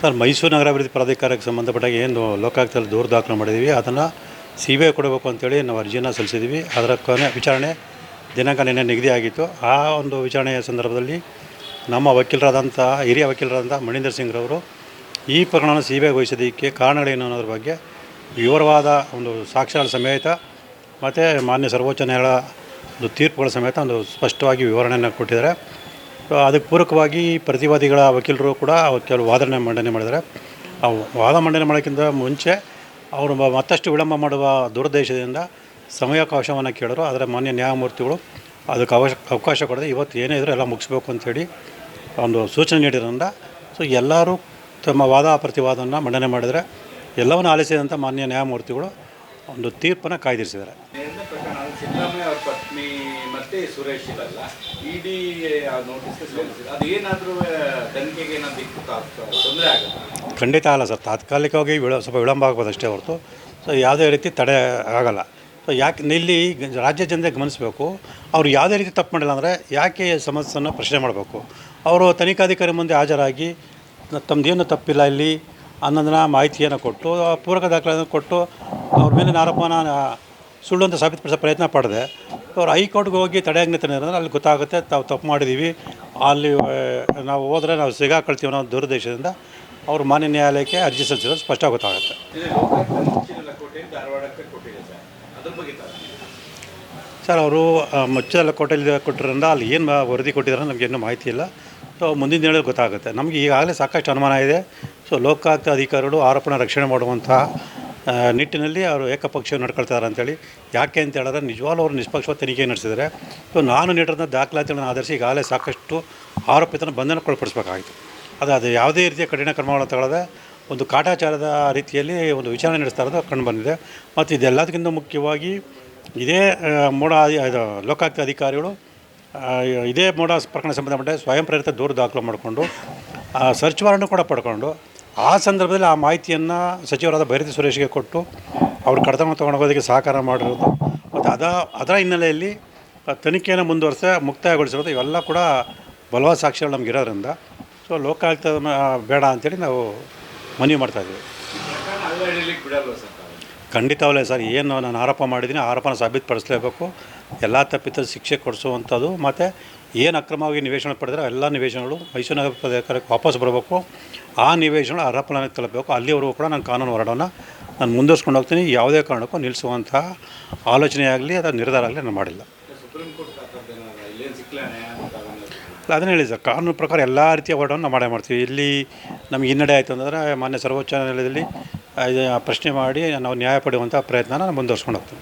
Sir, Mysuru ನಗರಾಭಿವೃದ್ಧಿ ಪ್ರಾಧಿಕಾರಕ್ಕೆ ಸಂಬಂಧಪಟ್ಟಾಗ ಏನು ಲೋಕಾಯುಕ್ತದಲ್ಲಿ ದೂರು ದಾಖಲು ಮಾಡಿದ್ದೀವಿ, ಅದನ್ನು ಸಿ ಬಿ ಐ ಕೊಡಬೇಕು ಅಂತೇಳಿ ನಾವು ಅರ್ಜಿಯನ್ನು ಸಲ್ಲಿಸಿದ್ದೀವಿ. ಅದರ ಕೊನೆ ವಿಚಾರಣೆ ದಿನಾಂಕ ನಿನ್ನೆ ನಿಗದಿ ಆಗಿತ್ತು. ಆ ಒಂದು ವಿಚಾರಣೆಯ ಸಂದರ್ಭದಲ್ಲಿ ನಮ್ಮ ವಕೀಲರಾದಂಥ, ಹಿರಿಯ ವಕೀಲರಾದಂಥ ಮಣೀಂದರ್ ಸಿಂಗ್ರವರು ಈ ಪ್ರಕರಣವನ್ನು ಸಿ ಬಿ ಐ ವಹಿಸೋದಕ್ಕೆ ಕಾರಣಗಳೇನು ಅನ್ನೋದ್ರ ಬಗ್ಗೆ ವಿವರವಾದ ಒಂದು ಸಾಕ್ಷ್ಯಗಳ ಸಮೇತ ಮತ್ತು ಮಾನ್ಯ ಸರ್ವೋಚ್ಚ ನ್ಯಾಯಾಲಯ ಒಂದು ತೀರ್ಪುಗಳ ಸಮೇತ ಒಂದು ಸ್ಪಷ್ಟವಾಗಿ ವಿವರಣೆಯನ್ನು ಕೊಟ್ಟಿದ್ದಾರೆ. ಅದಕ್ಕೆ ಪೂರಕವಾಗಿ ಪ್ರತಿವಾದಿಗಳ ವಕೀಲರು ಕೂಡ ಕೆಲವು ವಾದನೆ ಮಂಡನೆ ಮಾಡಿದ್ದಾರೆ. ಆ ವಾದ ಮಂಡನೆ ಮಾಡೋಕ್ಕಿಂತ ಮುಂಚೆ ಅವರು ಮತ್ತಷ್ಟು ವಿಳಂಬ ಮಾಡುವ ದುರುದ್ದೇಶದಿಂದ ಸಮಯಾವಕಾಶವನ್ನು ಕೇಳರು ಆದರೆ ಮಾನ್ಯ ನ್ಯಾಯಮೂರ್ತಿಗಳು ಅದಕ್ಕೆ ಅವಶ, ಅವಕಾಶ ಕೊಡದೆ ಇವತ್ತು ಏನೇ ಇದ್ರೂ ಎಲ್ಲ ಮುಗಿಸ್ಬೇಕು ಅಂತೇಳಿ ಒಂದು ಸೂಚನೆ ನೀಡಿರೋದ್ರಿಂದ ಸೊ ಎಲ್ಲರೂ ತಮ್ಮ ವಾದ ಪ್ರತಿವಾದವನ್ನು ಮಂಡನೆ ಮಾಡಿದರೆ ಎಲ್ಲವನ್ನು ಆಲಿಸಿದಂಥ ಮಾನ್ಯ ನ್ಯಾಯಮೂರ್ತಿಗಳು ಒಂದು ತೀರ್ಪನ್ನು ಕಾಯ್ದಿರಿಸಿದ್ದಾರೆ. ಆಗುತ್ತೆ? ಖಂಡಿತ ಅಲ್ಲ ಸರ್. ತಾತ್ಕಾಲಿಕವಾಗಿ ವಿಳ ಸ್ವಲ್ಪ ವಿಳಂಬ ಆಗ್ಬೋದು ಅಷ್ಟೇ ಹೊರತು. ಸೊ ಯಾವುದೇ ರೀತಿ ತಡೆ ಆಗಲ್ಲ. ಸೊ ಯಾಕೆ ಇಲ್ಲಿ ರಾಜ್ಯ ಜನತೆ ಗಮನಿಸಬೇಕು ಅವರು ಯಾವುದೇ ರೀತಿ ತಪ್ಪು ಮಾಡಿಲ್ಲ ಅಂದರೆ ಯಾಕೆ ಸಮಸ್ಯೆಯನ್ನು ಪ್ರಶ್ನೆ ಮಾಡಬೇಕು? ಅವರು ತನಿಖಾಧಿಕಾರಿ ಮುಂದೆ ಹಾಜರಾಗಿ ತಮ್ಮದೇನು ತಪ್ಪಿಲ್ಲ ಇಲ್ಲಿ ಅನ್ನೋದನ್ನ ಮಾಹಿತಿಯನ್ನು ಕೊಟ್ಟು ಪೂರಕ ದಾಖಲೆಯನ್ನು ಕೊಟ್ಟು ಅವ್ರ ಮೇಲೆ ಆರೋಪನ ಸುಳ್ಳು ಅಂತ ಸಾಬೀತುಪಡಿಸೋ ಪ್ರಯತ್ನ ಪಡೆದೆ. ಅವ್ರು ಹೈಕೋರ್ಟ್ಗೆ ಹೋಗಿ ತಂದಿರೋದ್ರೆ ಅಲ್ಲಿ ಗೊತ್ತಾಗುತ್ತೆ ತಾವು ತಪ್ಪು ಮಾಡಿದ್ದೀವಿ. ಅಲ್ಲಿ ನಾವು ಹೋದರೆ ನಾವು ಸಿಗಾಕೊಳ್ತೀವಿ ಅನ್ನೋ ದುರುದ್ದೇಶದಿಂದ ಅವರು ಮಾನ್ಯ ನ್ಯಾಯಾಲಯಕ್ಕೆ ಅರ್ಜಿ ಸಲ್ಲಿಸಿರೋದು ಸ್ಪಷ್ಟ ಗೊತ್ತಾಗುತ್ತೆ. ಸರ್ ಅವರು ಮುಚ್ಚಲ ಕೋಟೆಯಲ್ಲಿ ಕೊಟ್ಟಿರೋದ್ರಿಂದ ಅಲ್ಲಿ ಏನು ವರದಿ ಕೊಟ್ಟಿದ್ದಾರೆ ನಮಗೆ ಇನ್ನೂ ಮಾಹಿತಿ ಇಲ್ಲ. ಸೊ ಮುಂದಿನ ದಿನಗಳಲ್ಲಿ ಗೊತ್ತಾಗುತ್ತೆ. ನಮಗೆ ಈಗಾಗಲೇ ಸಾಕಷ್ಟು ಅನುಮಾನ ಇದೆ. ಸೊ ಲೋಕಾಯುಕ್ತ ಅಧಿಕಾರಿಗಳು ಆರೋಪನ ರಕ್ಷಣೆ ಮಾಡುವಂಥ ಆ, ನಿಟ್ಟಿನಲ್ಲಿ ಅವರು ಏಕಪಕ್ಷ ನಡ್ಕೊಳ್ತಾರೆ ಅಂತೇಳಿ. ಯಾಕೆ ಅಂತ ಹೇಳಿದ್ರೆ ನಿಜವಾಗ್ಲೂ ಅವರು ನಿಷ್ಪಕ್ಷಪಾತ ತನಿಖೆ ನಡೆಸಿದರೆ ಸೊ, ನಾನು ನೀಡಿರೋ ದಾಖಲಾತಿಗಳನ್ನು ಆಧರಿಸಿ ಈಗಾಗಲೇ ಸಾಕಷ್ಟು ಆರೋಪಿತನ ಬಂಧನಕ್ಕೊಳಪಡಿಸಬೇಕಾಗಿತ್ತು ಅದು ಅದು ಯಾವುದೇ ರೀತಿಯ ಕಠಿಣ ಕ್ರಮಗಳನ್ನು ತಗೊಳ್ಳದೆ ಒಂದು ಕಾಟಾಚಾರದ ರೀತಿಯಲ್ಲಿ ಒಂದು ವಿಚಾರಣೆ ನಡೆಸ್ತಾ ಇರೋದು ಕಂಡು ಬಂದಿದೆ. ಮತ್ತು ಇದೆಲ್ಲದಕ್ಕಿಂತ ಮುಖ್ಯವಾಗಿ ಇದೇ ಮೋಡ ಇದು ಲೋಕಾಯುಕ್ತ ಅಧಿಕಾರಿಗಳು ಇದೇ ಮೋಡ ಪ್ರಕರಣ ಸಂಬಂಧಪಟ್ಟ ಸ್ವಯಂ ಪ್ರೇರಿತ ದೂರು ದಾಖಲು ಮಾಡಿಕೊಂಡು ಸರ್ಚ್ ವಾರಂಟ್ ಕೂಡ ಪಡ್ಕೊಂಡು ಆ ಸಂದರ್ಭದಲ್ಲಿ ಆ ಮಾಹಿತಿಯನ್ನು ಸಚಿವರಾದ ಭೈರತಿ ಸುರೇಶ್ಗೆ ಕೊಟ್ಟು ಅವರು ಕಡತನ ತೊಗೊಂಡೋಗೋದಕ್ಕೆ ಸಹಕಾರ ಮಾಡಿರೋದು. ಮತ್ತು ಅದ, ಅದರ ಹಿನ್ನೆಲೆಯಲ್ಲಿ ತನಿಖೆಯನ್ನು ಮುಂದುವರಿಸ, ಮುಕ್ತಾಯಗೊಳಿಸಿರೋದು ಇವೆಲ್ಲ ಕೂಡ ಬಲವಾದ ಸಾಕ್ಷಿಗಳು ನಮ್ಗೆ ಇರೋದ್ರಿಂದ. ಸೊ ಲೋಕಾಯುಕ್ತ ಬೇಡ ಅಂತೇಳಿ ನಾವು ಮನವಿ ಮಾಡ್ತಾಯಿದ್ದೀವಿ ಬಿಡಲ್ವ ಸರ್ ಖಂಡಿತವಲ್ಲೇ ಸರ್ ಏನು ನಾನು ಆರೋಪ ಮಾಡಿದ್ದೀನಿ, ಆರೋಪನ ಸಾಬೀತುಪಡಿಸಲೇಬೇಕು. ಎಲ್ಲ ತಪ್ಪಿತ ಶಿಕ್ಷೆ ಕೊಡಿಸುವಂಥದ್ದು, ಮತ್ತು ಏನು ಅಕ್ರಮವಾಗಿ ನಿವೇಶನ ಪಡೆದ್ರೆ ಎಲ್ಲ ನಿವೇಶನಗಳು ಮೈಸೂರು ನಗರ ಪ್ರದೇಶಕ್ಕೆ ವಾಪಸ್ ಬರಬೇಕು. ಆ ನಿವೇಶನಗಳು ಅರ್ಹಫಲನಕ್ಕೆ ತಲುಪಬೇಕು. ಅಲ್ಲಿವರೆಗೂ ಕೂಡ ನಾನು ಕಾನೂನು ಹೋರಾಟವನ್ನು ನಾನು ಮುಂದುವರ್ಸ್ಕೊಂಡು ಹೋಗ್ತೀನಿ. ಯಾವುದೇ ಕಾರಣಕ್ಕೂ ನಿಲ್ಲಿಸುವಂತಹ ಆಲೋಚನೆ ಆಗಲಿ ಅಥವಾ ನಿರ್ಧಾರ ಆಗಲಿ ನಾನು ಮಾಡಿಲ್ಲ. ಅದನ್ನ- ಹೇಳಿ ಸರ್, ಕಾನೂನು ಪ್ರಕಾರ ಎಲ್ಲ ರೀತಿಯ ಹೋರಾಟವನ್ನು ನಾವು ಮಾಡೇ ಮಾಡ್ತೀವಿ. ಇಲ್ಲಿ ನಮಗೆ ಹಿನ್ನಡೆ ಆಯಿತು ಅಂದರೆ ಮಾನ್ಯ ಸರ್ವೋಚ್ಚ ನ್ಯಾಯಾಲಯದಲ್ಲಿ ಪ್ರಶ್ನೆ ಮಾಡಿ ನಾವು ನ್ಯಾಯ ಪಡೆಯುವಂಥ ಪ್ರಯತ್ನನ ನಾನು ಮುಂದುವರ್ಸ್ಕೊಂಡು ಹೋಗ್ತೀನಿ